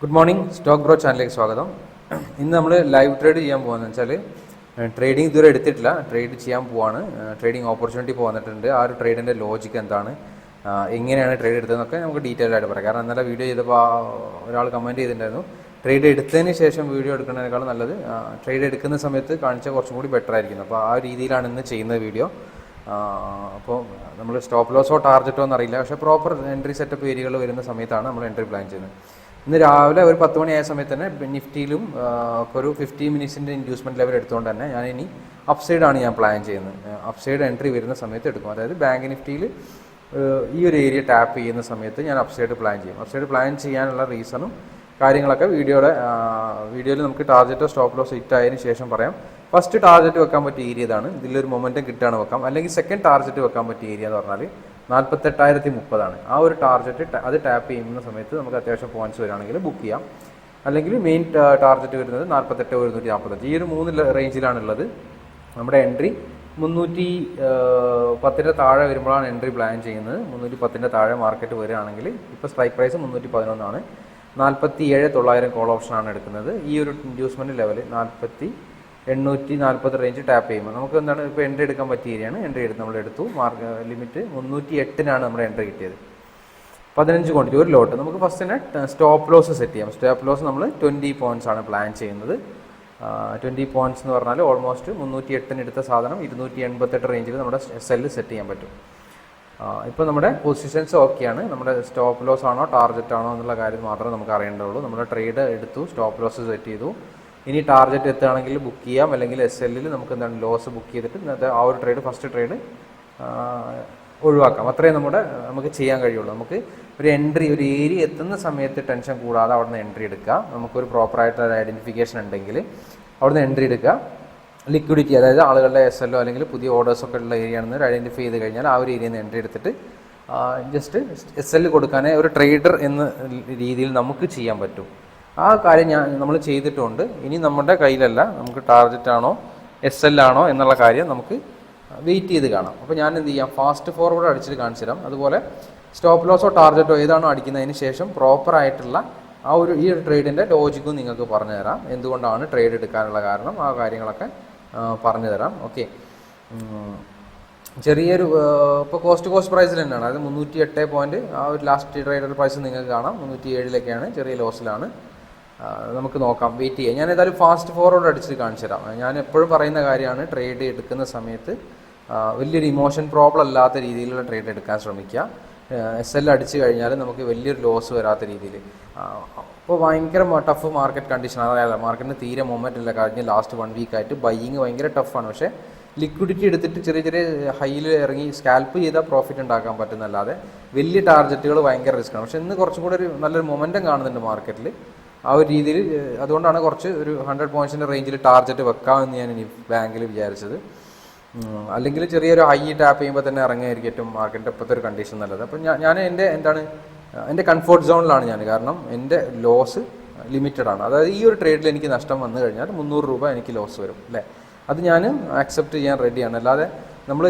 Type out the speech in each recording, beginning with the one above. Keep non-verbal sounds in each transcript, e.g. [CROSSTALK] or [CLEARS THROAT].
Good morning stock bro ചാനലിലേക്ക് സ്വാഗതം. ഇന്ന് നമ്മൾ ലൈവ് ട്രേഡ് ചെയ്യാൻ പോകുന്നത് വെച്ചാൽ ട്രേഡിംഗ് ഇതുവരെ എടുത്തിട്ടില്ല. ട്രേഡ് ചെയ്യാൻ പോവാണ്. ട്രേഡിംഗ് ഓപ്പർച്യൂണിറ്റി വന്നിട്ടുണ്ട്. ആ ഒരു ട്രേഡിന്റെ ലോജിക്ക് എന്താണ്? എങ്ങനെയാണ് ട്രേഡ് എടുത്തതെന്നൊക്കെ നമുക്ക് ഡീറ്റെയിൽ ആയിട്ട് പറയാം. കാരണം ഇന്നലെ വീഡിയോ ചെയ്തപ്പോൾ ഒരാൾ കമന്റ് ചെയ്തിട്ടുണ്ടായിരുന്നു. ട്രേഡ് എടുത്തതിന് ശേഷം വീഡിയോ എടുക്കുന്നതിനേക്കാളും നല്ലത് ട്രേഡ് എടുക്കുന്ന സമയത്ത് കാണിച്ചാൽ കുറച്ചും കൂടി ബെറ്റർ ആയിരിക്കും. അപ്പോൾ ആ രീതിയിലാണ് ഇന്ന് ചെയ്യുന്ന വീഡിയോ അപ്പോൾ നമ്മൾ സ്റ്റോപ്പ് ലോസോ ടാർജറ്റോ എന്നറിയില്ല. പക്ഷേ പ്രോപ്പർ എൻട്രി സെറ്റപ്പ് ഏരിയകൾ വരുന്ന സമയത്താണ് നമ്മൾ എൻട്രി പ്ലാൻ ചെയ്യുന്നത്. ഇന്ന് രാവിലെ ഒരു പത്ത് മണിയായ സമയത്ത് തന്നെ നിഫ്റ്റിയിലും ഒക്കെ ഒരു ഫിഫ്റ്റി മിനിറ്റ്സിന്റെ ഇൻഡ്യൂസ്മെന്റ് ലെവൽ എടുത്തുകൊണ്ട് തന്നെ ഞാൻ ഇനി അപ്സൈഡാണ് ഞാൻ പ്ലാൻ ചെയ്യുന്നത്. അപ്സൈഡ് എൻട്രി വരുന്ന സമയത്ത് എടുക്കും. അതായത് ബാങ്ക് നിഫ്റ്റിയിൽ ഈ ഒരു ഏരിയ ടാപ്പ് ചെയ്യുന്ന സമയത്ത് ഞാൻ അപ്സൈഡ് പ്ലാൻ ചെയ്യും. അപ്സൈഡ് പ്ലാൻ ചെയ്യാനുള്ള റീസണും കാര്യങ്ങളൊക്കെ വീഡിയോയുടെ വീഡിയോയിൽ നമുക്ക് ടാർജറ്റോ സ്റ്റോപ്പ് ലോസ് ഹിറ്റ് ആയതിനു ശേഷം പറയാം. ഫസ്റ്റ് ടാർജറ്റ് വെക്കാൻ പറ്റിയ ഏരിയ ഇതാണ്. ഇതിലൊരു മൊമെന്റം കിട്ടുകയാണ് വെക്കാം. അല്ലെങ്കിൽ സെക്കൻഡ് ടാർജറ്റ് വെക്കാൻ പറ്റിയ ഏരിയ എന്ന് പറഞ്ഞാൽ നാൽപ്പത്തെട്ടായിരത്തി മുപ്പതാണ് ആ ഒരു ടാർജറ്റ് അത് ടാപ്പ് ചെയ്യുന്ന സമയത്ത് നമുക്ക് അത്യാവശ്യം പോയിന്റ്സ് വരികയാണെങ്കിൽ ബുക്ക് ചെയ്യാം. അല്ലെങ്കിൽ മെയിൻ ടാർജറ്റ് വരുന്നത് നാൽപ്പത്തെട്ട് ഒരുന്നൂറ്റി നാൽപ്പത്തഞ്ച് ഈ ഒരു മൂന്ന് റേഞ്ചിലാണുള്ളത് നമ്മുടെ എൻട്രി മുന്നൂറ്റി പത്തിന്റെ താഴെ വരുമ്പോഴാണ് എൻട്രി പ്ലാൻ ചെയ്യുന്നത്. മുന്നൂറ്റി പത്തിന്റെ താഴെ മാർക്കറ്റ് വരികയാണെങ്കിൽ ഇപ്പോൾ സ്ട്രൈക്ക് പ്രൈസ് മുന്നൂറ്റി പതിനൊന്നാണ്. നാൽപ്പത്തി ഏഴ് തൊള്ളായിരം കോൾ ഓപ്ഷനാണ് എടുക്കുന്നത്. ഈ ഒരു ഇൻഡ്യൂസ്മെന്റ് ലെവൽ നാൽപ്പത്തി എണ്ണൂറ്റി നാൽപ്പത് റേഞ്ച് ടാപ്പ് ചെയ്യുമ്പോൾ. നമുക്ക് എന്താണ് ഇപ്പോൾ എൻട്രി എടുക്കാൻ പറ്റിയ ഏരിയയാണ് എൻട്രി എടുത്ത് നമ്മൾ എടുത്തു. മാർക്ക് ലിമിറ്റ് മുന്നൂറ്റി എട്ടിനാണ് നമ്മുടെ എൻട്രി കിട്ടിയത്. പതിനഞ്ച് ക്വാണ്ടിറ്റി ഒരു ലോട്ട് നമുക്ക് ഫസ്റ്റ് തന്നെ സ്റ്റോപ്പ് ലോസ് സെറ്റ് ചെയ്യാം. സ്റ്റോപ്പ് ലോസ് നമ്മൾ ട്വന്റി പോയിന്റ്സ് ആണ് പ്ലാൻ ചെയ്യുന്നത്. ട്വന്റി പോയിന്റ്സ് എന്ന് പറഞ്ഞാൽ ഓൾമോസ്റ്റ് മുന്നൂറ്റി എട്ടിന് എടുത്ത സാധനം ഇരുന്നൂറ്റി എൺപത്തെട്ട് റേഞ്ചിൽ നമ്മുടെ സെല്ല് സെറ്റ് ചെയ്യാൻ പറ്റും. ഇപ്പോൾ നമ്മുടെ പൊസിഷൻസ് ഓക്കെയാണ് നമ്മുടെ സ്റ്റോപ്പ് ലോസ് ആണോ ടാർജറ്റ് ആണോ എന്നുള്ള കാര്യം മാത്രമേ നമുക്ക് അറിയേണ്ടതുള്ളൂ. നമ്മുടെ ട്രേഡ് എടുത്തു സ്റ്റോപ്പ് ലോസ് സെറ്റ് ചെയ്തു. ഇനി ടാർജറ്റ് എത്തുകയാണെങ്കിൽ ബുക്ക് ചെയ്യാം. അല്ലെങ്കിൽ എസ് എല്ലിൽ നമുക്ക് എന്താണ് ലോസ് ബുക്ക് ചെയ്തിട്ട് ഇന്നത്തെ ആ ഒരു ട്രേഡ് ഫസ്റ്റ് ട്രേഡ് ഒഴിവാക്കാം. അത്രയും നമ്മുടെ നമുക്ക് ചെയ്യാൻ കഴിയുള്ളൂ. നമുക്ക് ഒരു എൻട്രി ഒരു ഏരിയ എത്തുന്ന സമയത്ത് ടെൻഷൻ കൂടാതെ അവിടെ നിന്ന് എൻട്രി എടുക്കുക. നമുക്കൊരു പ്രോപ്പറായിട്ട് ഐഡന്റിഫിക്കേഷൻ ഉണ്ടെങ്കിൽ അവിടെ നിന്ന് എൻട്രി എടുക്കുക. ലിക്വിഡിറ്റി അതായത് ആളുകളുടെ എസ് എല്ലോ അല്ലെങ്കിൽ പുതിയ ഓർഡേഴ്സ് ഒക്കെ ഉള്ള ഏരിയ ആണെന്ന് ഐഡന്റിഫൈ ചെയ്ത് കഴിഞ്ഞാൽ ആ ഒരു ഏരിയയിൽ നിന്ന് എൻട്രി എടുത്തിട്ട് ജസ്റ്റ് എസ് എൽ കൊടുക്കാനേ ഒരു ട്രേഡർ എന്ന രീതിയിൽ നമുക്ക് ചെയ്യാൻ പറ്റും. ആ കാര്യം ഞാൻ നമ്മൾ ചെയ്തിട്ടുണ്ട്. ഇനി നമ്മുടെ കയ്യിലല്ല നമുക്ക് ടാർഗറ്റ് ആണോ എസ് എൽ ആണോ എന്നുള്ള കാര്യം നമുക്ക് വെയിറ്റ് ചെയ്ത് കാണാം. അപ്പോൾ ഞാൻ എന്ത് ചെയ്യാം? ഫാസ്റ്റ് ഫോർവേഡ് അടിച്ചിട്ട് കാണിച്ചു തരാം. അതുപോലെ സ്റ്റോപ്പ് ലോസോ ടാർഗറ്റോ ഏതാണോ അടിക്കുന്നതിന് ശേഷം പ്രോപ്പറായിട്ടുള്ള ആ ഒരു ഈ ട്രേഡിന്റെ ലോജിക്കും നിങ്ങൾക്ക് പറഞ്ഞു തരാം. എന്തുകൊണ്ടാണ് ട്രേഡ് എടുക്കാനുള്ള കാരണം? ആ കാര്യങ്ങളൊക്കെ പറഞ്ഞു തരാം. ഓക്കെ ചെറിയൊരു ഇപ്പോൾ കോസ്റ്റ് കോസ്റ്റ് പ്രൈസിൽ തന്നെയാണ്. അതായത് മുന്നൂറ്റി എട്ട് പോയിന്റ് ആ ഒരു ലാസ്റ്റ് ട്രേഡർ പ്രൈസ് നിങ്ങൾക്ക് കാണാം. മുന്നൂറ്റി ഏഴിലൊക്കെയാണ് ചെറിയ ലോസിലാണ് നമുക്ക് നോക്കാം. വെയിറ്റ് ചെയ്യാം. ഞാൻ ഏതായാലും ഫാസ്റ്റ് ഫോർവേഡ് അടിച്ച് കാണിച്ചു തരാം. ഞാൻ എപ്പോഴും പറയുന്ന കാര്യമാണ് ട്രേഡ് എടുക്കുന്ന സമയത്ത് വലിയൊരു ഇമോഷൻ പ്രോബ്ലം അല്ലാത്ത രീതിയിലുള്ള ട്രേഡ് എടുക്കാൻ ശ്രമിക്കുക. എസ് എൽ അടിച്ചു കഴിഞ്ഞാൽ നമുക്ക് വലിയൊരു ലോസ് വരാത്ത രീതിയിൽ. അപ്പോൾ ഭയങ്കര ടഫ് മാർക്കറ്റ് കണ്ടീഷൻ അതായത് മാർക്കറ്റിന് തീരെ മൊമെന്റ് ഇല്ല. കഴിഞ്ഞ ലാസ്റ്റ് വൺ വീക്ക് ആയിട്ട് ബൈയിങ് ഭയങ്കര ടഫാണ് പക്ഷേ ലിക്വിഡിറ്റി എടുത്തിട്ട് ചെറിയ ചെറിയ ഹൈയിൽ ഇറങ്ങി സ്കാൽപ്പ് ചെയ്താൽ പ്രോഫിറ്റ് ഉണ്ടാക്കാൻ പറ്റുന്നല്ലാതെ വലിയ ടാർജറ്റുകൾ ഭയങ്കര റിസ്ക്കാണ് പക്ഷേ ഇന്ന് കുറച്ചും കൂടെ ഒരു നല്ലൊരു മൊമെന്റം കാണുന്നുണ്ട് മാർക്കറ്റിൽ ആ ഒരു രീതിയിൽ അതുകൊണ്ടാണ് കുറച്ച് ഒരു ഹൺഡ്രഡ് പോയിന്റ്സിന്റെ റേഞ്ചിൽ ടാർജറ്റ് വെക്കാമെന്ന് ഞാൻ ഇനി ബാങ്കിൽ വിചാരിച്ചത്. അല്ലെങ്കിൽ ചെറിയൊരു ഹൈ ടാപ്പ് ചെയ്യുമ്പോൾ തന്നെ ഇറങ്ങിയായിരിക്കും ഏറ്റവും മാർക്കറ്റിന്റെ ഇപ്പോഴത്തെ ഒരു കണ്ടീഷൻ നല്ലത്. അപ്പം ഞാൻ എന്റെ എന്താണ് എന്റെ കംഫോർട്ട് സോണിലാണ് ഞാൻ. കാരണം എന്റെ ലോസ് ലിമിറ്റഡ് ആണ്. അതായത് ഈ ഒരു ട്രേഡിൽ എനിക്ക് നഷ്ടം വന്നു കഴിഞ്ഞാൽ മുന്നൂറ് രൂപ എനിക്ക് ലോസ് വരും അല്ലേ? അത് ഞാൻ അക്സെപ്റ്റ് ചെയ്യാൻ റെഡിയാണ് അല്ലാതെ നമ്മൾ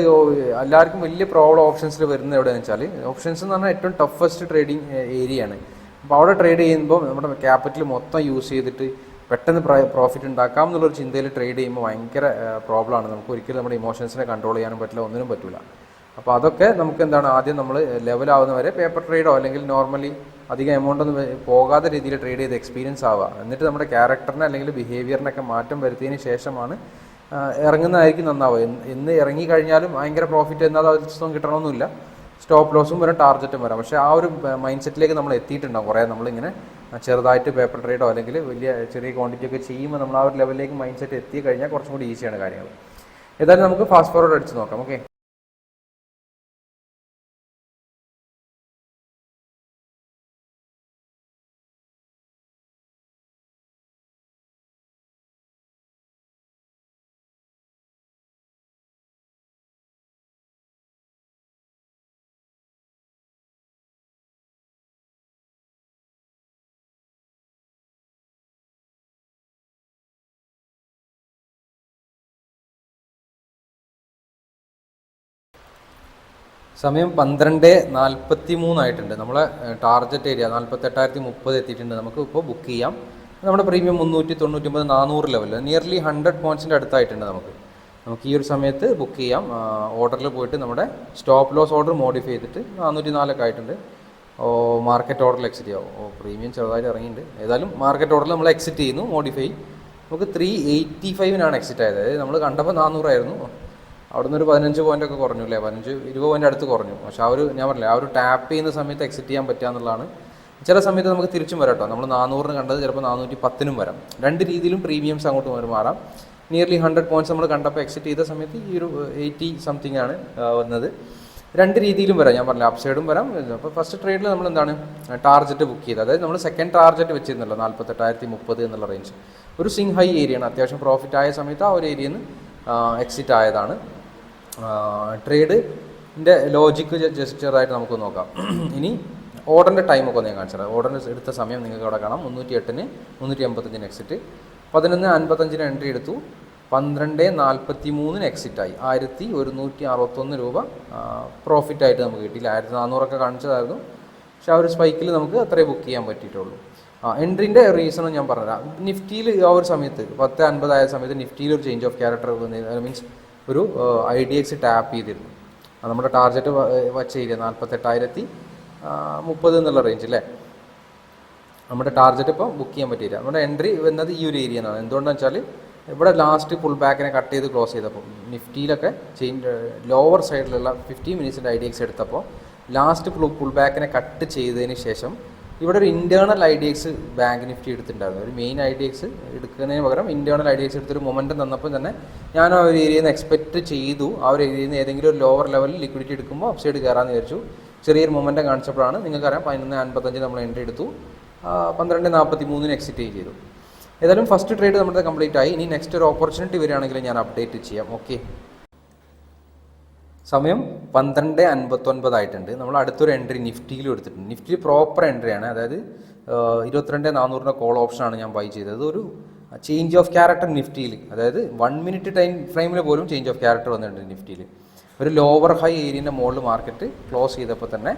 എല്ലാവർക്കും വലിയ പ്രോബ്ലം ഓപ്ഷൻസിൽ വരുന്നത് എവിടെയാണെന്ന് വെച്ചാൽ ഓപ്ഷൻസ് എന്ന് പറഞ്ഞാൽ ഏറ്റവും ടഫസ്റ്റ് ട്രേഡിങ് ഏരിയയാണ് അപ്പോൾ അവിടെ ട്രേഡ് ചെയ്യുമ്പോൾ നമ്മുടെ ക്യാപിറ്റൽ മൊത്തം യൂസ് ചെയ്തിട്ട് പെട്ടെന്ന് പ്രോഫിറ്റ് ഉണ്ടാക്കാം എന്നുള്ളൊരു ചിന്തയിൽ ട്രേഡ് ചെയ്യുമ്പോൾ ഭയങ്കര പ്രോബ്ലമാണ് നമുക്ക് ഒരിക്കലും നമ്മുടെ ഇമോഷൻസിനെ കൺട്രോൾ ചെയ്യാനും പറ്റില്ല ഒന്നിനും പറ്റില്ല അപ്പോൾ അതൊക്കെ നമുക്ക് എന്താണ് ആദ്യം നമ്മൾ ലെവലാവുന്ന വരെ പേപ്പർ ട്രേഡോ അല്ലെങ്കിൽ നോർമലി അധികം എമൗണ്ട് ഒന്നും പോകാതെ പോകാത്ത രീതിയിൽ ട്രേഡ് ചെയ്ത് എക്സ്പീരിയൻസ് ആവുക. എന്നിട്ട് നമ്മുടെ ക്യാരക്ടറിനെ അല്ലെങ്കിൽ ബിഹേവിയറിനൊക്കെ മാറ്റം വരുത്തിയതിന് ശേഷമാണ് ഇറങ്ങുന്നതായിരിക്കും നന്നാവുക. എന്ന് ഇറങ്ങി കഴിഞ്ഞാലും ഭയങ്കര പ്രോഫിറ്റ് എന്നാൽ ദിവസം കിട്ടണമെന്നില്ല സ്റ്റോപ്പ് ലോസും വരാം ടാർഗറ്റും വരാം. പക്ഷേ ആ ഒരു മൈൻഡ് സെറ്റിലേക്ക് നമ്മൾ എത്തിയിട്ടുണ്ടാവും കുറേ. നമ്മളിങ്ങനെ ചെറുതായിട്ട് പേപ്പർ ട്രേഡോ അല്ലെങ്കിൽ വലിയ ചെറിയ ക്വാണ്ടിറ്റി ഒക്കെ ചെയ്യുമ്പോൾ നമ്മൾ ആ ഒരു ലെവലിലേക്ക് മൈൻഡ് സെറ്റ് എത്തി കഴിഞ്ഞാൽ കുറച്ചും കൂടി ഈസിയാണ് കാര്യങ്ങൾ. ഏതായാലും നമുക്ക് ഫാസ്റ്റ് ഫോർവേഡ് അടിച്ച് നോക്കാം ഓക്കെ സമയം പന്ത്രണ്ട് നാൽപ്പത്തി മൂന്നായിട്ടുണ്ട് നമ്മളെ ടാർജറ്റ് ഏരിയ നാൽപ്പത്തെട്ടായിരത്തി മുപ്പത് എത്തിയിട്ടുണ്ട്. നമുക്ക് ഇപ്പോൾ ബുക്ക് ചെയ്യാം. നമ്മുടെ പ്രീമിയം മുന്നൂറ്റി തൊണ്ണൂറ്റൊമ്പത് നാനൂറ് ലെവലിൽ നിയർലി ഹൺഡ്രഡ് പോയിന്റ്സിന്റെ അടുത്തായിട്ടുണ്ട് നമുക്ക്. നമുക്ക് ഈ ഒരു സമയത്ത് ബുക്ക് ചെയ്യാം. ഓർഡറിൽ പോയിട്ട് നമ്മുടെ സ്റ്റോപ്പ് ലോസ് ഓർഡർ മോഡിഫൈ ചെയ്തിട്ട് നാനൂറ്റി നാലൊക്കെ ആയിട്ടുണ്ട്. ഓ മാർക്കറ്റ് ഓർഡറിൽ എക്സിറ്റ് ചെയ്യാം. ഓ പ്രീമിയം ചെറുതായിട്ട് ഇറങ്ങിയിട്ടുണ്ട്. ഏതായാലും മാർക്കറ്റ് ഓർഡറിൽ നമ്മൾ എക്സിറ്റ് ചെയ്യുന്നു മോഡിഫൈ നമുക്ക് ത്രീ എയ്റ്റി ഫൈവിനാണ് എക്സിറ്റ് ആയത്. നമ്മൾ കണ്ടപ്പോൾ നാനൂറായിരുന്നു അവിടുന്ന് ഒരു പതിനഞ്ച് പോയിന്റ് ഒക്കെ കുറഞ്ഞു അല്ലേ പതിനഞ്ച് ഇരുപത് പോയിന്റ് അടുത്ത് കുറഞ്ഞു. പക്ഷെ ആ ഒരു ഞാൻ പറഞ്ഞില്ലേ ആ ഒരു ടാപ്പ് ചെയ്യുന്ന സമയത്ത് എക്സിറ്റ് ചെയ്യാൻ പറ്റുക എന്നുള്ളതാണ്. ചില സമയത്ത് നമുക്ക് തിരിച്ചും വരാം കേട്ടോ നമ്മൾ നാനൂറിന് കണ്ടത് ചിലപ്പോൾ നാനൂറ്റി പത്തിനും വരാം. രണ്ട് രീതിയിലും പ്രീമിയംസ് അങ്ങോട്ട് വരും മാറാം. നിയർലി ഹൺഡ്രഡ് പോയിന്റ്സ് നമ്മൾ കണ്ടപ്പോൾ എക്സിറ്റ് ചെയ്ത സമയത്ത് ഈ ഒരു എയ്റ്റി സംതിങ് ആണ് വന്നത്. രണ്ട് രീതിയിലും വരാം. ഞാൻ പറഞ്ഞില്ല അപ് സൈഡും വരാം. അപ്പോൾ ഫസ്റ്റ് ട്രേഡിൽ നമ്മൾ എന്താണ് ടാർജറ്റ് ബുക്ക് ചെയ്ത് അതായത് നമ്മൾ സെക്കൻഡ് ടാർജറ്റ് വെച്ചിരുന്നല്ലോ നാൽപ്പത്തെട്ടായിരത്തി മുപ്പത് എന്നുള്ള റേഞ്ച് ഒരു സിങ് ഹൈ ഏരിയയാണ് അത്യാവശ്യം പ്രോഫിറ്റ് ആയ സമയത്ത് ആ ഒരു ഏരിയയിൽ നിന്ന് എക്സിറ്റ് ആയതാണ്. ട്രേഡിന്റെ ലോജിക്ക് ജസ്റ്റ് ചെറുതായിട്ട് നമുക്ക് നോക്കാം. [CLEARS THROAT] ഇനി ഓർഡറിന്റെ ടൈമൊക്കെ ഒന്ന് ഞാൻ കാണിച്ചത് ഓർഡറിന് എടുത്ത സമയം നിങ്ങൾക്ക് അവിടെ കാണാം. മുന്നൂറ്റി എട്ടിന് മുന്നൂറ്റി അമ്പത്തഞ്ചിന് എക്സിറ്റ് പതിനൊന്ന് അൻപത്തഞ്ചിന് എൻട്രി എടുത്തു. പന്ത്രണ്ട് നാൽപ്പത്തി മൂന്നിന് എക്സിറ്റായി ആയിരത്തി ഒരുന്നൂറ്റി അറുപത്തൊന്ന് രൂപ പ്രോഫിറ്റായിട്ട് നമുക്ക് കിട്ടിയില്ല ആയിരത്തി നാനൂറൊക്കെ കാണിച്ചതായിരുന്നു. പക്ഷേ ആ ഒരു സ്പൈക്കിൽ നമുക്ക് അത്രേ ബുക്ക് ചെയ്യാൻ പറ്റിയിട്ടുള്ളൂ. ആ എൻട്രിന്റെ റീസണും ഞാൻ പറഞ്ഞുതരാം. നിഫ്റ്റിയിൽ ആ ഒരു സമയത്ത് പത്ത് അൻപതായ സമയത്ത് നിഫ്റ്റിയിൽ ഒരു ചേഞ്ച് ഓഫ് ക്യാരക്ടർ മീൻസ് ഒരു ഐ ഡി എക്സ് ടാപ്പ് ചെയ്തിരുന്നു. നമ്മുടെ ടാർഗറ്റ് വച്ച ഏരിയ നാൽപ്പത്തെട്ടായിരത്തി മുപ്പത് എന്നുള്ള റേഞ്ച് അല്ലേ നമ്മുടെ ടാർഗറ്റ് ഇപ്പോൾ ബുക്ക് ചെയ്യാൻ പറ്റിയില്ല. നമ്മുടെ എൻട്രി വന്നത് ഈ ഒരു ഏരിയ എന്നാണ് എന്തുകൊണ്ടെന്ന് വെച്ചാൽ ഇവിടെ ലാസ്റ്റ് ഫുൾ ബാക്കിനെ കട്ട് ചെയ്ത് ക്ലോസ് ചെയ്തപ്പോൾ നിഫ്റ്റിയിലൊക്കെ ചെയിൻ ലോവർ സൈഡിലുള്ള ഫിഫ്റ്റി മിനിറ്റ്സിന്റെ ഐ ഡി എക്സ് എടുത്തപ്പോൾ ലാസ്റ്റ് ഫുൾ ഫുൾ ബാക്കിനെ കട്ട് ചെയ്തതിന് ശേഷം ഇവിടെ ഒരു internal I D X bank Nifty എടുത്തിട്ടുണ്ടായിരുന്നു. ഒരു മെയിൻ ഐ ഡി എക്സ് എടുക്കുന്നതിന് പകരം ഇന്റേണൽ ഐ ഡി എക്സ് എടുത്തൊരു മൊമെന്റം തന്നപ്പോൾ തന്നെ ഞാൻ ആ ഒരു ഏരിയയിൽ നിന്ന് എക്സ്പെക്ട് ചെയ്തു. ആ ഒരു ഏരിയയിൽ നിന്ന് ഏതെങ്കിലും ഒരു ലോവർ ലെവലിൽ ലിക്വിഡിറ്റി എടുക്കുമ്പോൾ അപ്സൈഡ് കയറാമെന്ന് വിചാരിച്ചു. ചെറിയൊരു മൊമെന്റം കാണിച്ചപ്പോഴാണ് നിങ്ങൾക്കറിയാം പതിനൊന്ന് അൻപത്തഞ്ച് നമ്മൾ എൻട്രി എടുത്തു. പന്ത്രണ്ട് നാൽപ്പത്തി മൂന്നിന് എക്സിറ്റ് ചെയ്തു. ഏതായാലും ഫസ്റ്റ് ട്രേഡ് നമ്മുടെ കംപ്ലീറ്റ് ആയി. ഇനി നെക്സ്റ്റ് ഒരു ഓപ്പർച്യൂണിറ്റി വരികയാണെങ്കിൽ ഞാൻ അപ്ഡേറ്റ് ചെയ്യാം. ഓക്കെ സമയം പന്ത്രണ്ട് അൻപത്തൊൻപതായിട്ടുണ്ട് നമ്മൾ അടുത്തൊരു എൻട്രി നിഫ്റ്റിയിലും എടുത്തിട്ടുണ്ട്. നിഫ്റ്റി പ്രോപ്പർ എൻട്രി ആണ്. അതായത് ഇരുപത്തിരണ്ട് നാനൂറിന്റെ കോൾ ഓപ്ഷനാണ് ഞാൻ ബൈ ചെയ്തത്. ഒരു ചേഞ്ച് ഓഫ് ക്യാരക്ടർ നിഫ്റ്റിയിൽ അതായത് വൺ മിനിറ്റ് ടൈം ഫ്രെയിമിൽ പോലും ചേഞ്ച് ഓഫ് ക്യാരക്ടർ വന്നിട്ടുണ്ട് നിഫ്റ്റിയിൽ ഒരു ലോവർ ഹൈ ഏരിയന്റെ മുകളിൽ മാർക്കറ്റ് ക്ലോസ് ചെയ്തപ്പോൾ തന്നെ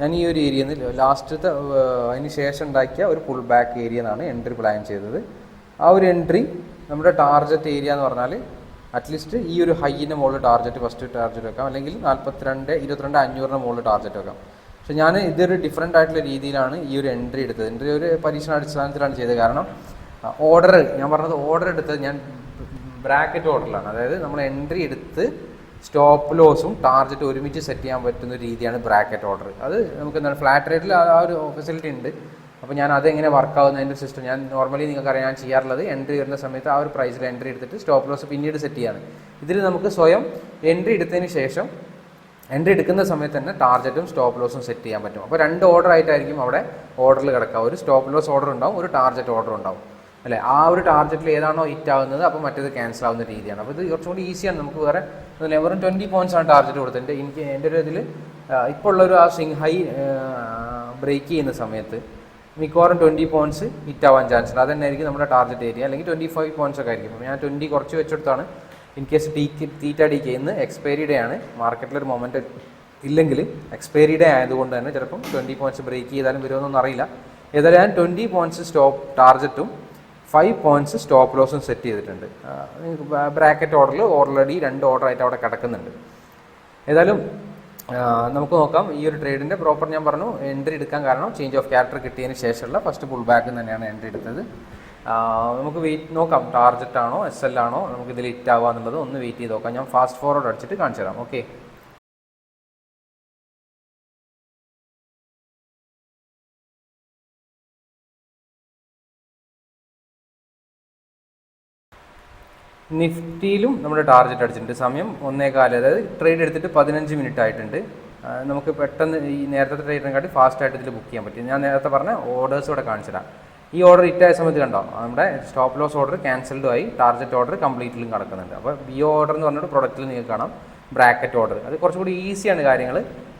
ഞാൻ ഈ ഒരു ഏരിയയിൽ നിന്ന് ലാസ്റ്റത്തെ അതിന് ശേഷം ഉണ്ടാക്കിയ ഒരു ഫുൾ ബാക്ക് ഏരിയ എന്നാണ് എൻട്രി പ്ലാൻ ചെയ്തത്. ആ ഒരു എൻട്രി നമ്മുടെ ടാർജറ്റ് ഏരിയ എന്ന് പറഞ്ഞാൽ അറ്റ്ലീസ്റ്റ് ഈ ഒരു ഹൈയിന് മുകളിൽ ടാർജറ്റ് ഫസ്റ്റ് ടാർജറ്റ് വെക്കാം. അല്ലെങ്കിൽ നാൽപ്പത്തിരണ്ട് ഇരുപത്തിരണ്ട് അഞ്ഞൂറിന്റെ മുകളിൽ ടാർജറ്റ് വെക്കാം. പക്ഷെ ഞാൻ ഇതൊരു ഡിഫറെന്റ് ആയിട്ടുള്ള രീതിയിലാണ് ഈ ഒരു എൻട്രി എടുത്തത്. എന്റെ ഒരു പരീക്ഷണ അടിസ്ഥാനത്തിലാണ് ചെയ്തത്. കാരണം ഓർഡർ ഞാൻ പറഞ്ഞത് ഓർഡർ എടുത്തത് ഞാൻ ബ്രാക്കറ്റ് ഓർഡറിലാണ് അതായത് നമ്മൾ എൻട്രി എടുത്ത് സ്റ്റോപ്പ് ലോസും ടാർജറ്റ് ഒരുമിച്ച് സെറ്റ് ചെയ്യാൻ പറ്റുന്ന രീതിയാണ് ബ്രാക്കറ്റ് ഓർഡർ അത് നമുക്ക് എന്താണ് ഫ്ലാറ്റ് റേറ്റിൽ ആ ഒരു ഫെസിലിറ്റി ഉണ്ട്. അപ്പോൾ ഞാൻ അതെങ്ങനെ വർക്ക് ആവുന്നതിന്റെ സിസ്റ്റം ഞാൻ നോർമലി നിങ്ങൾക്കറിയാം ഞാൻ ചെയ്യാറുള്ളത് എൻട്രി വരുന്ന സമയത്ത് ആ ഒരു പ്രൈസിൽ എൻട്രി എടുത്തിട്ട് സ്റ്റോപ്പ് ലോസ് പിന്നീട് സെറ്റ് ചെയ്യാണ്. ഇതിൽ നമുക്ക് സ്വയം എൻട്രി എടുത്തതിന് ശേഷം എൻട്രി എടുക്കുന്ന സമയത്ത് തന്നെ ടാർഗറ്റും സ്റ്റോപ്പ് ലോസും സെറ്റ് ചെയ്യാൻ പറ്റും. അപ്പോൾ രണ്ട് ഓർഡർ ആയിട്ടായിരിക്കും അവിടെ ഓർഡറിൽ കിടക്കുക. ഒരു സ്റ്റോപ്പ് ലോസ് ഓർഡർ ഉണ്ടാവും ഒരു ടാർഗറ്റ് ഓർഡർ ഉണ്ടാവും. അല്ലേ? ആ ഒരു ടാർഗറ്റിൽ ഏതാണോ ഹിറ്റ് ആവുന്നത് അപ്പോൾ മറ്റേത് ക്യാൻസൽ ആവുന്ന രീതിയാണ്. അപ്പോൾ ഇത് കുറച്ചും കൂടി ഈസിയാണ് നമുക്ക് വേറെ വെറും ട്വന്റി പോയിന്റ്സ് ആണ് ടാർഗറ്റ് കൊടുത്തത്. എന്റെ എനിക്ക് എന്റെ ഒരു ഇതിൽ ഇപ്പോൾ ഉള്ളൊരു ആ സിംഗ് ഹൈ ബ്രേക്ക് ചെയ്യുന്ന സമയത്ത് മിക്കവാറും ട്വന്റി പോയിന്റ്സ് ഹിറ്റ് ആവാൻ ചാൻസ് ഉണ്ട്. അതന്നെയായിരിക്കും നമ്മുടെ ടാർഗറ്റ് ഏരിയ അല്ലെങ്കിൽ ട്വന്റി ഫൈവ് പോയിന്റ്സ് ഒക്കെ ആയിരിക്കും. ഞാൻ ട്വന്റി കുറച്ച് വെച്ചെടുത്താണ്. In case T theta D K ഇന്ന് എക്സ്പയറി ഡേ ആണ്. മാർക്കറ്റിൽ ഒരു മൊമെന്റ് ഇല്ലെങ്കിൽ എക്സ്പയറി ഡേ ആയതുകൊണ്ട് തന്നെ ചിലപ്പം ട്വന്റി പോയിന്റ്സ് ബ്രേക്ക് ചെയ്താലും വരുമെന്നൊന്നും അറിയില്ല. ഏതായാലും ഞാൻ ട്വന്റി പോയിന്റ്സ് സ്റ്റോപ്പ് ടാർഗറ്റും ഫൈവ് പോയിന്റ്സ് സ്റ്റോപ്പ് ലോസും സെറ്റ് ചെയ്തിട്ടുണ്ട്. ബ്രാക്കറ്റ് ഓർഡറിൽ ഓൾറെഡി രണ്ട് ഓർഡർ ആയിട്ട് അവിടെ കിടക്കുന്നുണ്ട്. ഏതായാലും നമുക്ക് നോക്കാം. ഈ ഒരു ട്രേഡിന്റെ പ്രോപ്പർ ഞാൻ പറഞ്ഞു എൻട്രി എടുക്കാൻ കാരണം ചേഞ്ച് ഓഫ് ക്യാരക്ടർ കിട്ടിയതിന് ശേഷമുള്ള ഫസ്റ്റ് പുൾ ബാക്ക് തന്നെയാണ് എൻട്രി എടുത്തത്. നമുക്ക് വെയിറ്റ് നോക്കാം. ടാർജറ്റ് ആണോ എസ് എൽ ആണോ നമുക്ക് ഇതിൽ ഹിറ്റ് ആവുക എന്നുള്ളത് ഒന്ന് വെയിറ്റ് ചെയ്ത് നോക്കാം. ഞാൻ ഫാസ്റ്റ് ഫോർവേഡ് അടിച്ചിട്ട് കാണിച്ചു തരാം ഓക്കെ നിഫ്റ്റിയിലും നമ്മുടെ ടാർഗറ്റ് അടിച്ചിട്ടുണ്ട്. സമയം ഒന്നേകാൽ അതായത് ട്രേഡ് എടുത്തിട്ട് പതിനഞ്ച് മിനിറ്റ് ആയിട്ടുണ്ട്. നമുക്ക് പെട്ടെന്ന് ഈ നേരത്തെ ട്രേഡിനെക്കാട്ടി ഫാസ്റ്റ് ആയിട്ട് ഇതിൽ ബുക്ക് ചെയ്യാൻ പറ്റും. ഞാൻ നേരത്തെ പറഞ്ഞ ഓർഡേഴ്സ് ഇവിടെ കാണിച്ചിടാം ഈ ഓർഡർ ഇറ്റായ സമയത്ത് കണ്ടോ? നമ്മുടെ സ്റ്റോപ്പ് ലോസ് ഓർഡർ ക്യാൻസൽഡും ആയി. ടാർഗറ്റ് ഓർഡർ കംപ്ലീറ്റിലും കിടക്കുന്നുണ്ട്. അപ്പോൾ ബി ഓർഡർ എന്ന് പറഞ്ഞിട്ട് പ്രൊഡക്റ്റിൽ നിങ്ങൾക്ക് കാണാം. ബ്രാക്കറ്റ് ഓർഡർ അത് കുറച്ചുകൂടി ഈസിയാണ് കാര്യങ്ങൾ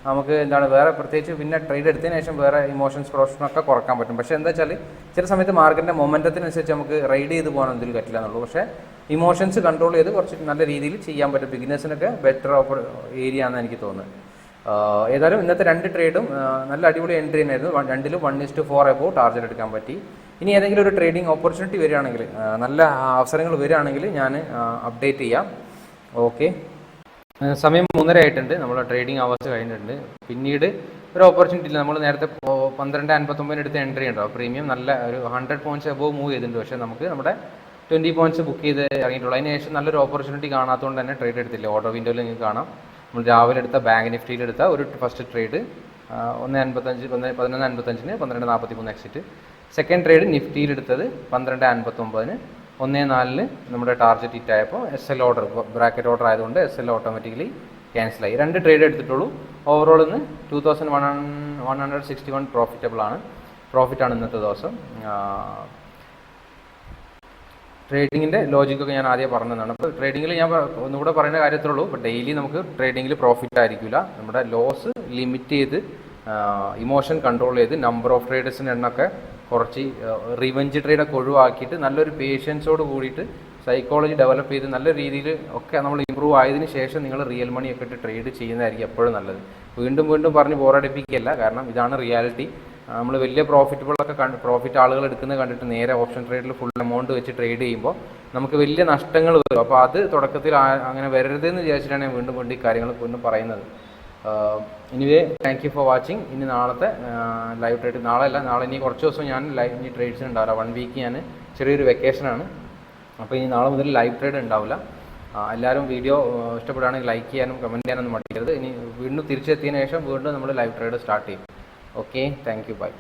നമുക്ക് എന്താണ് വേറെ പ്രത്യേകിച്ച് പിന്നെ ട്രേഡ് എടുത്തതിന് ശേഷം വേറെ ഇമോഷൻസ് പ്രൊഡക്ഷനൊക്കെ കുറയ്ക്കാൻ പറ്റും. പക്ഷേ എന്താ വെച്ചാൽ ചില സമയത്ത് മാർക്കറ്റിന്റെ മൊമെന്റത്തിനനുസരിച്ച് നമുക്ക് റൈഡ് ചെയ്ത് പോകാൻ എന്തെങ്കിലും പറ്റില്ല എന്നുള്ളൂ. പക്ഷേ ഇമോഷൻസ് കൺട്രോൾ ചെയ്ത് കുറച്ച് നല്ല രീതിയിൽ ചെയ്യാൻ പറ്റും. ബിഗിനേഴ്സിനൊക്കെ ബെറ്റർ ഏരിയ ആണെന്ന് എനിക്ക് തോന്നുന്നത് ഏതായാലും ഇന്നത്തെ രണ്ട് ട്രേഡും നല്ല അടിപൊളി എൻട്രി തന്നെയായിരുന്നു. രണ്ടിലും one is to four above target എടുക്കാൻ പറ്റി. ഇനി ഏതെങ്കിലും ഒരു ട്രേഡിംഗ് ഓപ്പർച്യൂണിറ്റി വരികയാണെങ്കിൽ നല്ല അവസരങ്ങൾ വരികയാണെങ്കിൽ ഞാൻ അപ്ഡേറ്റ് ചെയ്യാം. ഓക്കെ സമയം മൂന്നര ആയിട്ടുണ്ട്. നമ്മൾ ട്രേഡിംഗ് അവേഴ്സ് കഴിഞ്ഞിട്ടുണ്ട്. പിന്നീട് ഒരു ഓപ്പർച്യൂണിറ്റി ഇല്ല. നമ്മൾ നേരത്തെ പന്ത്രണ്ട് അൻപത്തൊമ്പതിന് എടുത്ത് എൻട്രി ഉണ്ടോ. പ്രീമിയം നല്ല ഒരു ഹൺഡ്രഡ് പോയിന്റ്സ് എബോവ് മൂവ് ചെയ്തിട്ടുണ്ട്. പക്ഷേ നമുക്ക് നമ്മുടെ ട്വന്റി പോയിന്റ്സ് ബുക്ക് ചെയ്ത് ഇറങ്ങിയിട്ടുള്ളൂ. അതിന് ശേഷം നല്ലൊരു ഓപ്പർച്യൂണിറ്റി കാണാത്തതുകൊണ്ട് തന്നെ ട്രേഡ് എടുത്തില്ല. ഓർഡർ വിൻഡോയിൽ നിങ്ങൾക്ക് കാണാം. നമ്മൾ രാവിലെ എടുത്ത ബാങ്ക് നിഫ്റ്റിയിൽ എടുത്ത ഒരു ഫസ്റ്റ് ട്രേഡ് ഒന്ന് അൻപത്തഞ്ച് പതിനൊന്ന് അൻപത്തഞ്ചിന് പന്ത്രണ്ട് നാൽപ്പത്തി മൂന്ന് എക്സിറ്റ് സെക്കൻഡ് ട്രേഡ് നിഫ്റ്റിയിൽ എടുത്തത് പന്ത്രണ്ട് അൻപത്തൊമ്പതിന്. ഒന്നേ നാലിന് നമ്മുടെ ടാർജറ്റ് ഹിറ്റ് ആയപ്പോൾ S L order bracket order ആയതുകൊണ്ട് എസ് എൽ ഓട്ടോമാറ്റിക്കലി ക്യാൻസൽ ആയി. രണ്ട് ട്രേഡ് എടുത്തിട്ടുള്ളൂ. ഓവറോൾ ഇന്ന് two thousand one one hundred sixty one profitable ആണ്. പ്രോഫിറ്റ് ആണ് ഇന്നത്തെ ദിവസം. ട്രേഡിങ്ങിന്റെ ലോജിക്കൊക്കെ ഞാൻ ആദ്യം പറഞ്ഞതാണ്. അപ്പോൾ ട്രേഡിങ്ങിൽ ഞാൻ ഒന്നുകൂടെ പറയുന്ന കാര്യത്തിലുള്ളൂ ഇപ്പോൾ ഡെയിലി നമുക്ക് ട്രേഡിങ്ങിൽ പ്രോഫിറ്റ് ആയിരിക്കില്ല നമ്മുടെ ലോസ് ലിമിറ്റ് ചെയ്ത് ഇമോഷൻ കൺട്രോൾ ചെയ്ത് നമ്പർ ഓഫ് ട്രേഡേഴ്സിന്റെ എണ്ണമൊക്കെ കുറച്ച് റിവഞ്ച് ട്രേഡൊക്കെ ഒഴിവാക്കിയിട്ട് നല്ലൊരു പേഷ്യൻസോട് കൂടിയിട്ട് സൈക്കോളജി ഡെവലപ്പ് ചെയ്ത് നല്ല രീതിയിൽ ഒക്കെ നമ്മൾ ഇമ്പ്രൂവ് ആയതിനു ശേഷം നിങ്ങൾ റിയൽ മണി ഒക്കെ ഇട്ട് ട്രേഡ് ചെയ്യുന്നതായിരിക്കും എപ്പോഴും നല്ലത്. വീണ്ടും വീണ്ടും പറഞ്ഞ് ബോറടിപ്പിക്കുകയല്ല കാരണം ഇതാണ് റിയാലിറ്റി നമ്മൾ വലിയ പ്രോഫിറ്റബിൾ ഒക്കെ കണ്ട് പ്രോഫിറ്റ് ആളുകൾ എടുക്കുന്നത് കണ്ടിട്ട് നേരെ ഓപ്ഷൻ ട്രേഡിൽ ഫുൾ എമൗണ്ട് വെച്ച് ട്രേഡ് ചെയ്യുമ്പോൾ നമുക്ക് വലിയ നഷ്ടങ്ങൾ വരും. അപ്പോൾ അത് തുടക്കത്തിൽ അങ്ങനെ വരരുതെന്ന് വിചാരിച്ചിട്ടാണ് ഞാൻ വീണ്ടും വീണ്ടും ഈ കാര്യങ്ങൾ വീണ്ടും പറയുന്നത്. Anyway thank you for watching ഇനി നാളത്തെ ലൈവ് ട്രേഡ് നാളെ അല്ല നാളെ ഇനി കുറച്ച് ദിവസം ഞാൻ ലൈവ് ഇനി ട്രേഡ്സിന് ഉണ്ടാവില്ല വൺ വീക്ക് ഞാൻ ചെറിയൊരു വെക്കേഷനാണ് അപ്പോൾ ഇനി നാളെ മുതൽ ലൈവ് ട്രേഡ് ഉണ്ടാവില്ല എല്ലാവരും വീഡിയോ ഇഷ്ടപ്പെടുകയാണെങ്കിൽ ലൈക്ക് ചെയ്യാനും കമന്റ് ചെയ്യാനൊന്നും മടിക്കരുത്. ഇനി വീണ്ടും തിരിച്ചെത്തിയതിനു ശേഷം വീണ്ടും നമ്മൾ ലൈവ് ട്രേഡ് സ്റ്റാർട്ട് ചെയ്യും. Okay thank you bye